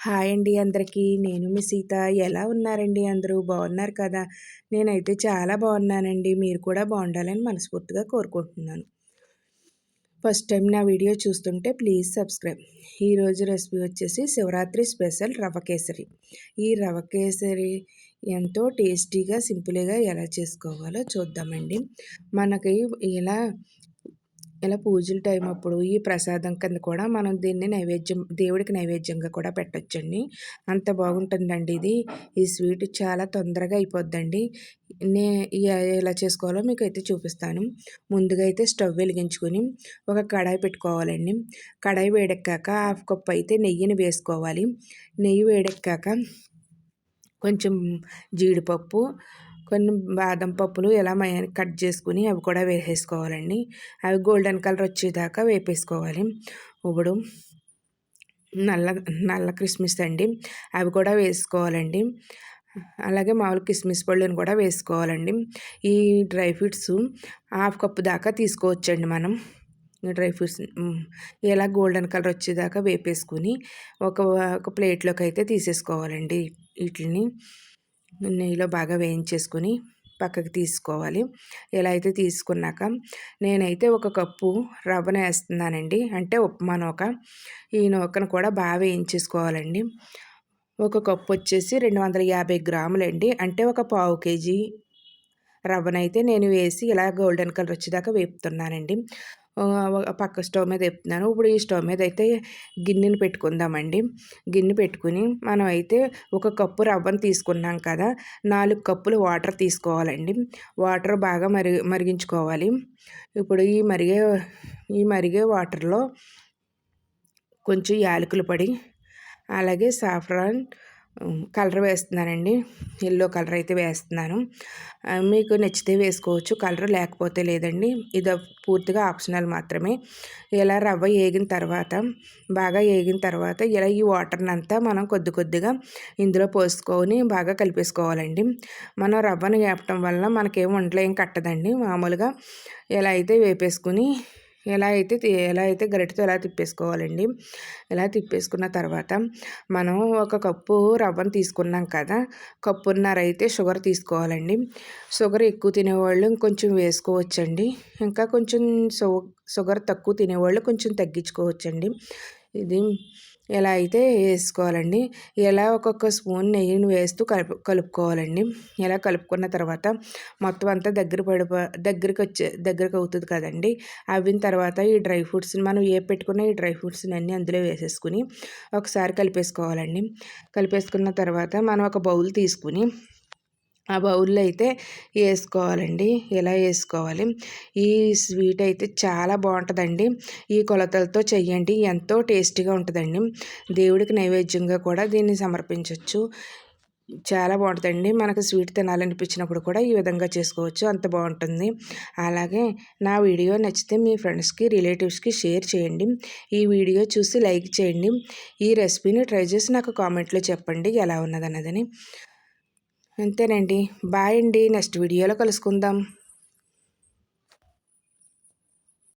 Hi అండి అందరికీ. నేను మీ సీత. ఎలా ఉన్నారండి అందరూ? బాగున్నారు కదా? నేనైతే చాలా బాగున్నానండి. మీరు కూడా బాగుండాలని మనస్ఫూర్తిగా కోరుకుంటున్నాను. ఫస్ట్ టైం నా వీడియో చూస్తుంటే ప్లీజ్ సబ్స్క్రైబ్. ఈరోజు రెసిపీ వచ్చేసి శివరాత్రి స్పెషల్ రవ కేసరి. ఈ రవ కేసరి ఎంతో టేస్టీగా సింపుల్గా ఎలా చేసుకోవాలో చూద్దామండి. మనకి ఇలా ఇలా పూజల టైం అప్పుడు ఈ ప్రసాదం కింద కూడా మనం దీన్ని నైవేద్యం దేవుడికి నైవేద్యంగా కూడా పెట్టచ్చండి. అంత బాగుంటుందండి ఇది. ఈ స్వీట్ చాలా తొందరగా అయిపోద్దండి. నే ఎలా చేసుకోవాలో మీకు అయితే చూపిస్తాను. ముందుగా అయితే స్టవ్ వెలిగించుకొని ఒక కడాయి పెట్టుకోవాలండి. కడాయి వేడెక్కాక హాఫ్ కప్ అయితే నెయ్యిని వేసుకోవాలి. నెయ్యి వేడెక్కాక కొంచెం జీడిపప్పు కొన్ని బాదం పప్పులు ఇలా కట్ చేసుకుని అవి కూడా వేసేసుకోవాలండి. అవి గోల్డెన్ కలర్ వచ్చేదాకా వేపేసుకోవాలి. ఇప్పుడు నల్ల నల్ల కిస్మిస్ అండి. అవి కూడా వేసుకోవాలండి. అలాగే మామూలు కిస్మిస్ పళ్ళుని కూడా వేసుకోవాలండి. ఈ డ్రై ఫ్రూట్స్ హాఫ్ కప్ దాకా తీసుకోవచ్చండి మనం. డ్రై ఫ్రూట్స్ ఇలా గోల్డెన్ కలర్ వచ్చేదాకా వేపేసుకుని ఒక ఒక ప్లేట్లోకి అయితే తీసేసుకోవాలండి వీటిని. నెయ్యిలో బాగా వేయించేసుకొని పక్కకి తీసుకోవాలి. ఇలా అయితే తీసుకున్నాక నేనైతే ఒక కప్పు రవ్వను వేస్తున్నానండి. అంటే ఉప్మా నూక. ఈ నూకను కూడా బాగా వేయించేసుకోవాలండి. ఒక కప్పు వచ్చేసి రెండు వందల యాభై గ్రాములండి. అంటే ఒక పావు కేజీ రవ్వనైతే నేను వేసి ఇలా గోల్డెన్ కలర్ వచ్చేదాకా వేపుతున్నానండి. పక్క స్టవ్ మీద వేపుతున్నాను. ఇప్పుడు ఈ స్టవ్ మీద అయితే గిన్నెని పెట్టుకుందామండి. గిన్నె పెట్టుకుని మనం అయితే ఒక కప్పు రవ్వను తీసుకున్నాం కదా నాలుగు కప్పులు వాటర్ తీసుకోవాలండి. వాటర్ బాగా మరి మరిగించుకోవాలి. ఇప్పుడు ఈ మరిగే ఈ మరిగే వాటర్లో కొంచెం యాలకులు పడి అలాగే సాఫ్రాన్ కలర్ వేస్తున్నానండి. ఎల్లో కలర్ అయితే వేస్తున్నాను. మీకు నచ్చితే వేసుకోవచ్చు. కలర్ లేకపోతే లేదండి. ఇది పూర్తిగా ఆప్షనల్ మాత్రమే. ఇలా రవ్వ వేగిన తర్వాత బాగా వేగిన తర్వాత ఇలా ఈ వాటర్ని అంతా మనం కొద్ది కొద్దిగా ఇందులో పోసుకొని బాగా కలిపేసుకోవాలండి. మనం రవ్వను వేపటం వల్ల మనకేం వంటలు ఏం కట్టదండి. మామూలుగా ఇలా అయితే వేపేసుకుని ఎలా అయితే ఎలా అయితే గరిటతో ఎలా తిప్పేసుకోవాలండి? ఎలా తిప్పేసుకున్న తర్వాత మనం ఒక కప్పు రవ్వను తీసుకున్నాం కదా కప్పున్నర అయితే షుగర్ తీసుకోవాలండి. షుగర్ ఎక్కువ తినేవాళ్ళు ఇంకొంచెం వేసుకోవచ్చండి. ఇంకా కొంచెం షుగర్ తక్కువ తినేవాళ్ళు కొంచెం తగ్గించుకోవచ్చండి. ఇది ఎలా అయితే వేసుకోవాలండి. ఎలా ఒక్కొక్క స్పూన్ నెయ్యిని వేస్తూ కలుపు కలుపుకోవాలండి. ఇలా కలుపుకున్న తర్వాత మొత్తం అంతా దగ్గర పడిపో దగ్గరికి వచ్చే దగ్గరకు అవుతుంది కదండి. అవిన తర్వాత ఈ డ్రై ఫ్రూట్స్ని మనం ఏ పెట్టుకున్న ఈ డ్రై ఫ్రూట్స్ని అన్నీ అందులో వేసేసుకుని ఒకసారి కలిపేసుకోవాలండి. కలిపేసుకున్న తర్వాత మనం ఒక బౌల్ తీసుకుని ఆ బౌల్లో అయితే వేసుకోవాలండి ఇలా వేసుకోవాలి ఈ స్వీట్ అయితే చాలా బాగుంటుందండి. ఈ కొలతలతో చెయ్యండి. ఎంతో టేస్టీగా ఉంటుందండి. దేవుడికి నైవేద్యంగా కూడా దీన్ని సమర్పించవచ్చు చాలా బాగుంటుందండి. మనకు స్వీట్ తినాలనిపించినప్పుడు కూడా ఈ విధంగా చేసుకోవచ్చు. అంత బాగుంటుంది. అలాగే నా వీడియో నచ్చితే మీ ఫ్రెండ్స్కి రిలేటివ్స్కి షేర్ చేయండి. ఈ వీడియో చూసి లైక్ చేయండి. ఈ రెసిపీని ట్రై చేసి నాకు కామెంట్లో చెప్పండి. ఎలా ఉన్నదన్నదని. అంతేనండి. బాయ్ అండి. నెక్స్ట్ వీడియోలో కలుసుకుందాం.